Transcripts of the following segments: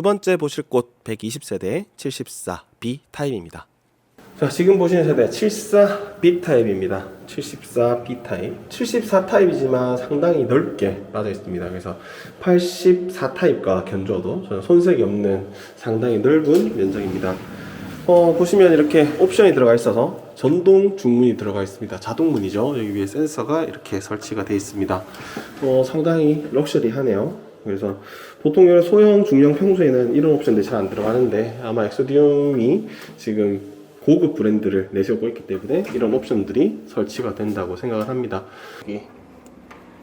두 번째 보실 곳 120세대 74B 타입입니다. 자, 지금 보시는 세대 74B 타입입니다. 74B 타입. 74 타입이지만 상당히 넓게 빠져 있습니다. 그래서 84 타입과 견줘도 저는 손색이 없는 상당히 넓은 면적입니다. 어, 보시면 이렇게 옵션이 들어가 있어서 전동 중문이 들어가 있습니다. 자동문이죠. 여기 위에 센서가 이렇게 설치가 되어 있습니다. 어, 상당히 럭셔리하네요. 그래서 보통 이런 소형, 중형 평소에는 이런 옵션들이 잘 안 들어가는데 아마 엑소디움이 지금 고급 브랜드를 내세우고 있기 때문에 이런 옵션들이 설치가 된다고 생각을 합니다. 여기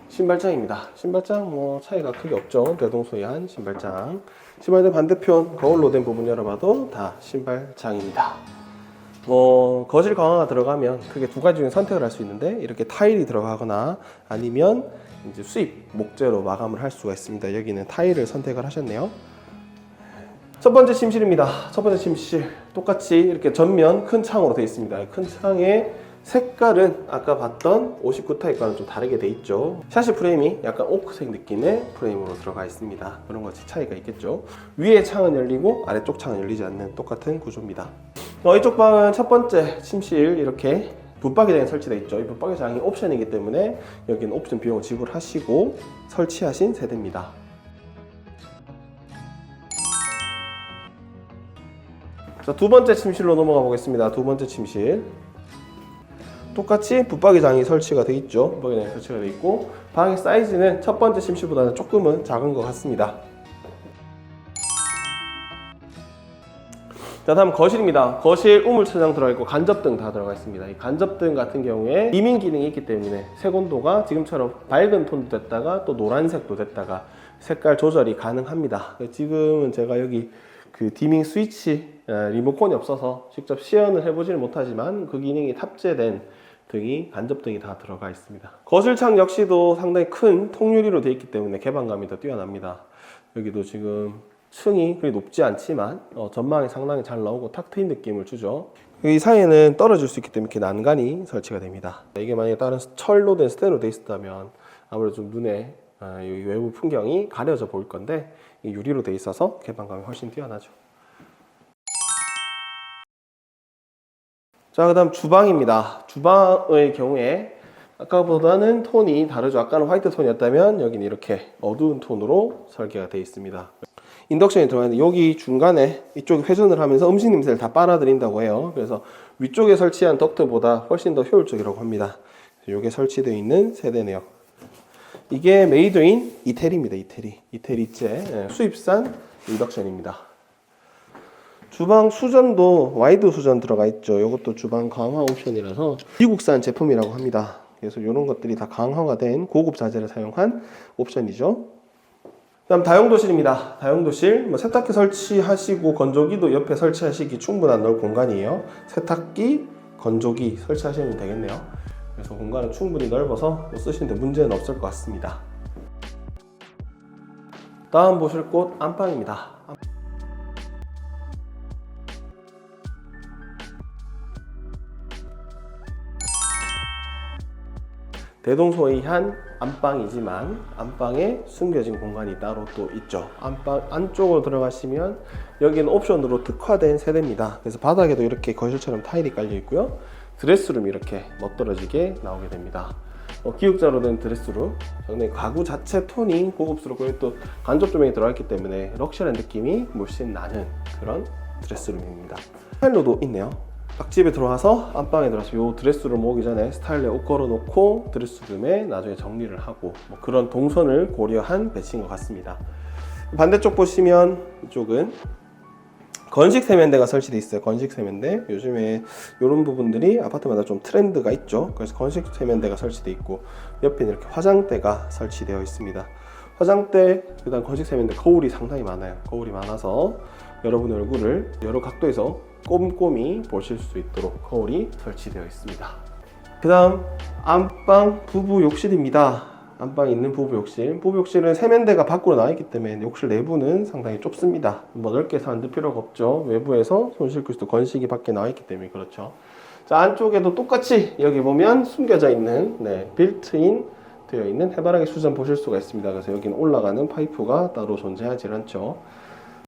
신발장입니다. 신발장 뭐 차이가 크게 없죠. 대동소이한 신발장. 신발장 반대편 거울로 된 부분 열어봐도 다 신발장입니다. 뭐 거실 강화가 들어가면 크게 두 가지 중에 선택을 할 수 있는데 이렇게 타일이 들어가거나 아니면 이제 수입 목재로 마감을 할 수가 있습니다. 여기는 타일을 선택을 하셨네요. 첫 번째 침실입니다. 첫 번째 침실 똑같이 이렇게 전면 큰 창으로 되어 있습니다. 큰 창의 색깔은 아까 봤던 59 타입과는 좀 다르게 돼 있죠. 샤시 프레임이 약간 오크색 느낌의 프레임으로 들어가 있습니다. 그런 것이 차이가 있겠죠. 위에 창은 열리고 아래쪽 창은 열리지 않는 똑같은 구조입니다. 어, 이쪽 방은 첫 번째 침실 이렇게 붙박이장이 설치되어 있죠. 이 붙박이장이 옵션이기 때문에 여기는 옵션 비용을 지불하시고 설치하신 세대입니다. 자, 두 번째 침실로 넘어가 보겠습니다. 두 번째 침실. 똑같이 붙박이장이 설치가 되어 있죠. 붙박이장이 설치가 되어 있고 방의 사이즈는 첫 번째 침실보다는 조금은 작은 것 같습니다. 자 다음 거실입니다. 거실 우물차장 들어가 있고 간접등 다 들어가 있습니다. 이 간접등 같은 경우에 이민 기능이 있기 때문에 색온도가 지금처럼 밝은 톤도 됐다가 또 노란색도 됐다가 색깔 조절이 가능합니다. 지금은 제가 여기 그 디밍 스위치 에, 리모컨이 없어서 직접 시연을 해보지는 못하지만 그 기능이 탑재된 등이 간접등이 다 들어가 있습니다. 거실창 역시도 상당히 큰 통유리로 되어 있기 때문에 개방감이 더 뛰어납니다. 여기도 지금 층이 그리 높지 않지만 어, 전망이 상당히 잘 나오고 탁 트인 느낌을 주죠. 이 사이에는 떨어질 수 있기 때문에 이렇게 난간이 설치가 됩니다. 이게 만약에 다른 철로 된 스테로 돼 있었다면 아무래도 좀 눈에 아, 이 외부 풍경이 가려져 보일 건데 이 유리로 돼 있어서 개방감이 훨씬 뛰어나죠. 자, 그 다음 주방입니다. 주방의 경우에 아까보다는 톤이 다르죠. 아까는 화이트 톤이었다면 여기는 이렇게 어두운 톤으로 설계가 되어 있습니다. 인덕션이 들어가 있는데 여기 중간에 이쪽에 회전을 하면서 음식 냄새를 다 빨아들인다고 해요. 그래서 위쪽에 설치한 덕트보다 훨씬 더 효율적이라고 합니다. 이게 설치되어 있는 세대네요. 이게 메이드인 이태리입니다. 이태리. 이태리제 예, 수입산 인덕션입니다. 주방 수전도 와이드 수전 들어가 있죠. 이것도 주방 강화 옵션이라서 미국산 제품이라고 합니다. 그래서 이런 것들이 다 강화가 된 고급 자재를 사용한 옵션이죠. 그다음 다용도실입니다. 다용도실 뭐 세탁기 설치하시고 건조기도 옆에 설치하시기 충분한 넓은 공간이에요. 세탁기, 건조기 설치하시면 되겠네요. 그래서 공간은 충분히 넓어서 뭐 쓰시는데 문제는 없을 것 같습니다. 다음 보실 곳 안방입니다. 대동소이한 안방이지만 안방에 숨겨진 공간이 따로 또 있죠. 안방 안쪽으로 들어가시면 여기는 옵션으로 특화된 세대입니다. 그래서 바닥에도 이렇게 거실처럼 타일이 깔려 있고요. 드레스룸이 이렇게 멋들어지게 나오게 됩니다. 어, 기역자로 된 드레스룸. 상당히 가구 자체 톤이 고급스럽고 또 간접 조명이 들어갔기 때문에 럭셔리한 느낌이 물씬 나는 그런 드레스룸입니다. 타일로도 있네요. 딱 집에 들어와서 안방에 들어와서 요 드레스룸 오기 전에 스타일러에 옷 걸어놓고 드레스룸에 나중에 정리를 하고 뭐 그런 동선을 고려한 배치인 것 같습니다. 반대쪽 보시면 이쪽은 건식 세면대가 설치되어 있어요. 건식 세면대. 요즘에 이런 부분들이 아파트마다 좀 트렌드가 있죠. 그래서 건식 세면대가 설치되어 있고 옆에는 이렇게 화장대가 설치되어 있습니다. 화장대, 그다음 건식 세면대 거울이 상당히 많아요. 거울이 많아서 여러분의 얼굴을 여러 각도에서 꼼꼼히 보실 수 있도록 거울이 설치되어 있습니다. 그 다음 안방 부부 욕실입니다. 안방에 있는 부부 욕실. 부부 욕실은 세면대가 밖으로 나와 있기 때문에 욕실 내부는 상당히 좁습니다. 뭐 넓게 만들 필요가 없죠. 외부에서 손 씻을 수도 건식이 밖에 나와 있기 때문에 그렇죠. 자 안쪽에도 똑같이 여기 보면 숨겨져 있는 네, 빌트인 되어 있는 해바라기 수전 보실 수가 있습니다. 그래서 여기는 올라가는 파이프가 따로 존재하지 않죠.